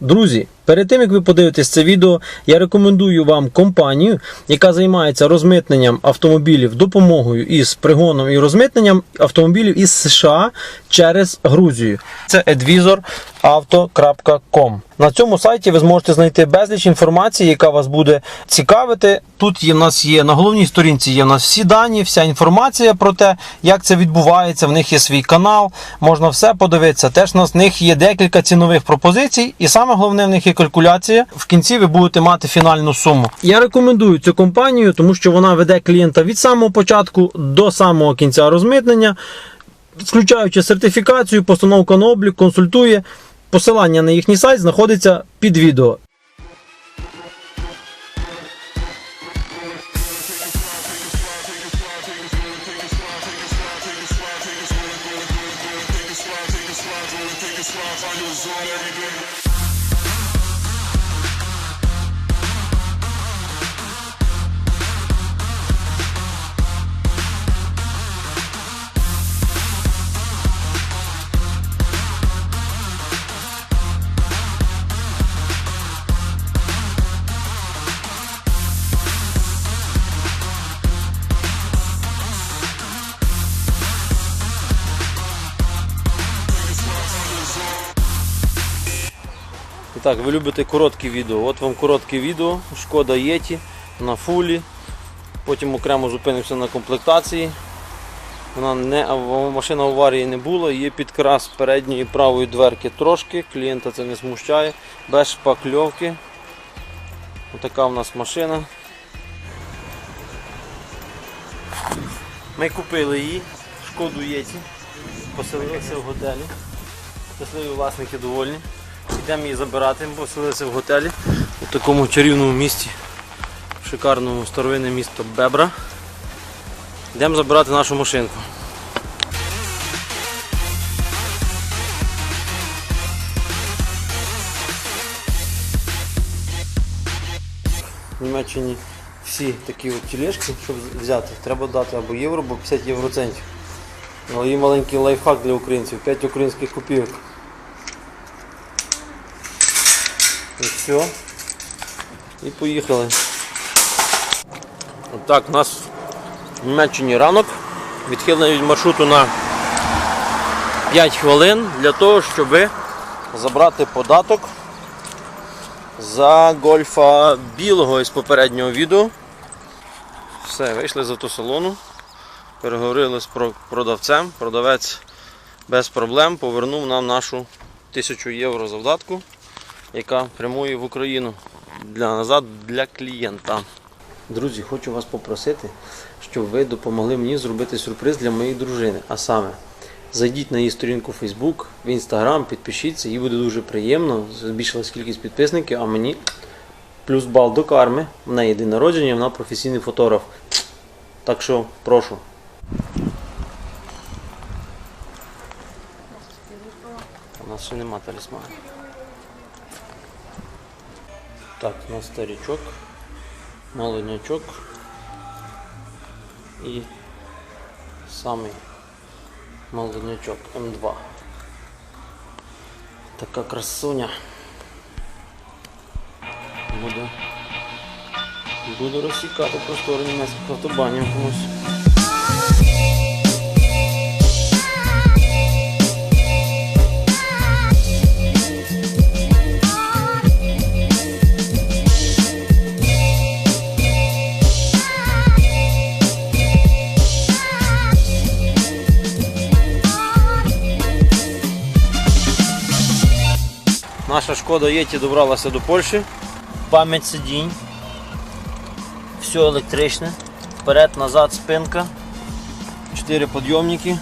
Друзі, перед тим як ви подивитесь це відео, я рекомендую вам компанію, яка займається розмитненням автомобілів допомогою із пригоном і розмитненням автомобілів із США через Грузію. Це advisorauto.com. На цьому сайті ви зможете знайти безліч інформації, яка вас буде цікавити. Тут є в нас є на головній сторінці є в нас всі дані, вся інформація про те, як це відбувається. В них є свій канал, можна все подивитися. Теж у нас в них є декілька цінових пропозицій, і саме головне в них є калькуляція. В кінці ви будете мати фінальну суму. Я рекомендую цю компанію, тому що вона веде клієнта від самого початку до самого кінця розмитнення, включаючи сертифікацію, постановку на облік, консультує. Посилання на їхній сайт знаходиться під відео. І так, ви любите короткі відео. От вам коротке відео. Шкода Єті на фулі. Потім окремо зупинимося на комплектації. Вона не, машина аварії не було, є підкрас передньої правої дверки трошки, клієнта це не смущає, без шпакльовки. Отака в нас машина. Ми купили її, шкоду Єті, поселилися в готелі. Щасливі власники довольні. Йдемо її забирати, бо поселилися в готелі у такому чарівному місті, шикарному старовинне місто Бебра. Йдемо забирати нашу машинку. В Німеччині всі такі от тілешки, щоб взяти, треба дати або євро, або 50 євроцентів. Але є маленький лайфхак для українців, 5 українських копійок. І все. І поїхали. Отак, у нас в Німеччині ранок. Відхилено від маршруту на 5 хвилин для того, щоб забрати податок за гольфа білого із попереднього відео. Все, вийшли з автосалону, переговорили з продавцем. Продавець без проблем повернув нам нашу 1000 євро завдатку яка прямує в Україну для назад для клієнта. Друзі, хочу вас попросити, щоб ви допомогли мені зробити сюрприз для моєї дружини. А саме, зайдіть на її сторінку в Facebook, в Instagram, підпишіться, їй буде дуже приємно. Збільшилась кількість підписників, а мені плюс бал до карми. В неї день народження, вона професійний фотограф. Так що прошу. У нас ще нема талісмана. Так, у нас старичок, молоднячок і самий молоднячок М2. Така красуня. Буде, буду розсікати простори німецьких автобанів. Наша шкода Єті добралася до Польщі. Пам'ять сидінь. Все електричне. Вперед, назад, спинка. Чотири підйомники.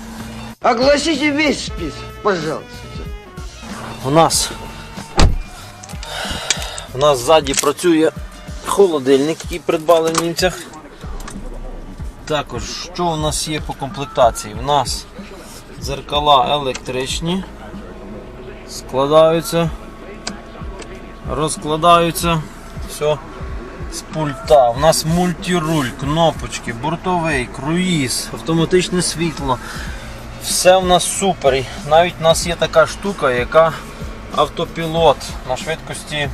Огласите весь список, пожалуйста. У нас у нас ззаді працює холодильник, який придбали в німцях. Також, що у нас є по комплектації? У нас дзеркала електричні, складаються, розкладаються, все з пульта. У нас мультируль, кнопочки, бортовий, круїз, автоматичне світло. Все в нас супер. Навіть у нас є така штука, яка автопілот на швидкості,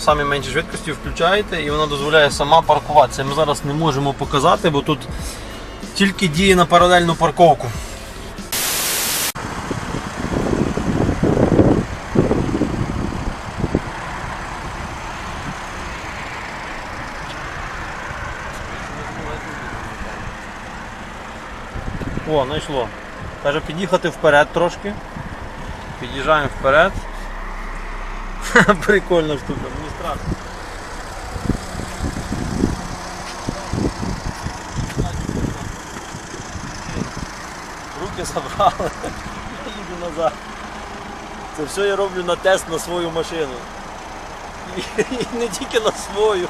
самі менші швидкості включаєте і вона дозволяє сама паркуватися. Ми зараз не можемо показати, бо тут тільки діє на паралельну парковку. О, знайшло. Каже під'їхати вперед трошки. Під'їжджаємо вперед. Прикольна штука, мені страшно. Руки забрали. Я їду назад. Це все я роблю на тест на свою машину. І, не тільки на свою.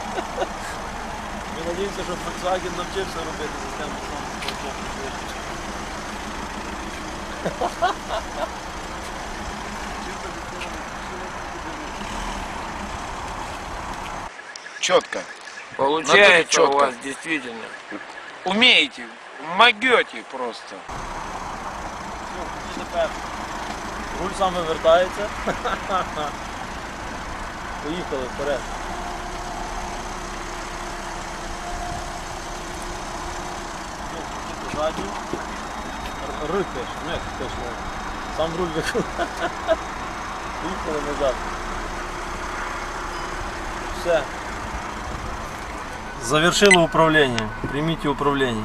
Ми надіємося, що Volkswagen навчився робити систему самопроводу. Четко. Получается Натуре у вас действительно. Умеете, могете просто. Руль сам вивертається. Поїхали вперед. Ну, задню. Р- Р пиш, ну як те. Сам руль виконав. Поїхали назад. Все. Завершили управление. Примите управление.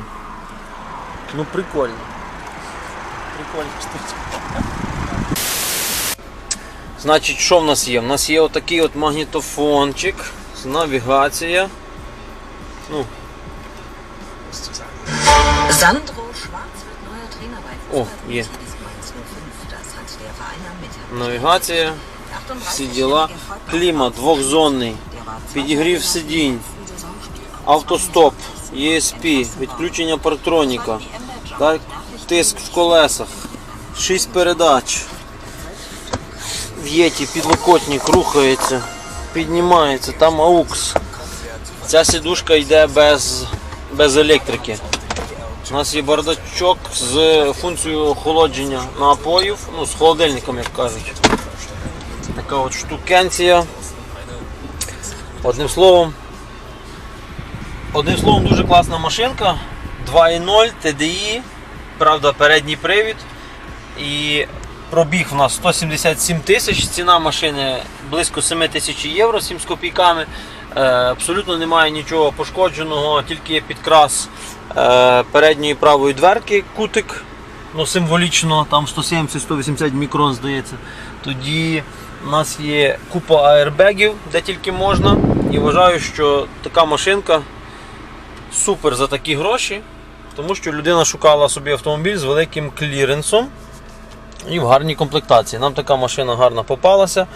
Ну прикольно. Прикольна штучка. Значить, що в нас є? В нас є отакий от магнітофончик, навігація. Ну, Sandro Schwarz wird neuer Trainer bei je. Fußball Mainz 05. Das hat der Verein am Mittag. навігація, всі діла. Клімат двохзонний, підігрів сидінь, автостоп, ESP, відключення парктроніка, так, тиск в колесах, 6 передач. В єті підлокотник рухається, піднімається, там AUX. Ця сідушка йде без, без електрики. У нас є бардачок з функцією охолодження напоїв, ну, з холодильником, як кажуть. Така от штукенція. Одним словом, одним словом, дуже класна машинка. 2.0 TDI, правда, передній привід. І пробіг в нас 177 тисяч, ціна машини близько 7 тисяч євро, 7 з копійками. Е, абсолютно немає нічого пошкодженого, тільки є підкрас е, передньої правої дверки, кутик, ну символічно, там 170-180 мікрон здається. Тоді у нас є купа аербегів, де тільки можна. І вважаю, що така машинка супер за такі гроші, тому що людина шукала собі автомобіль з великим кліренсом і в гарній комплектації. Нам така машина гарна попалася.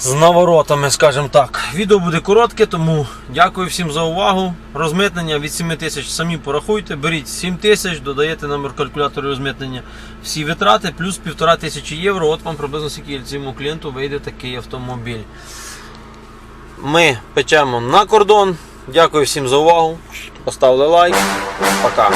З наворотами, скажімо так. Відео буде коротке, тому дякую всім за увагу. Розмитнення від 7 тисяч самі порахуйте. Беріть 7 тисяч, додаєте номер калькулятора розмитнення всі витрати, плюс півтора тисячі євро. От вам приблизно скільки цьому клієнту вийде такий автомобіль. Ми печемо на кордон. Дякую всім за увагу. Поставили лайк. Пока.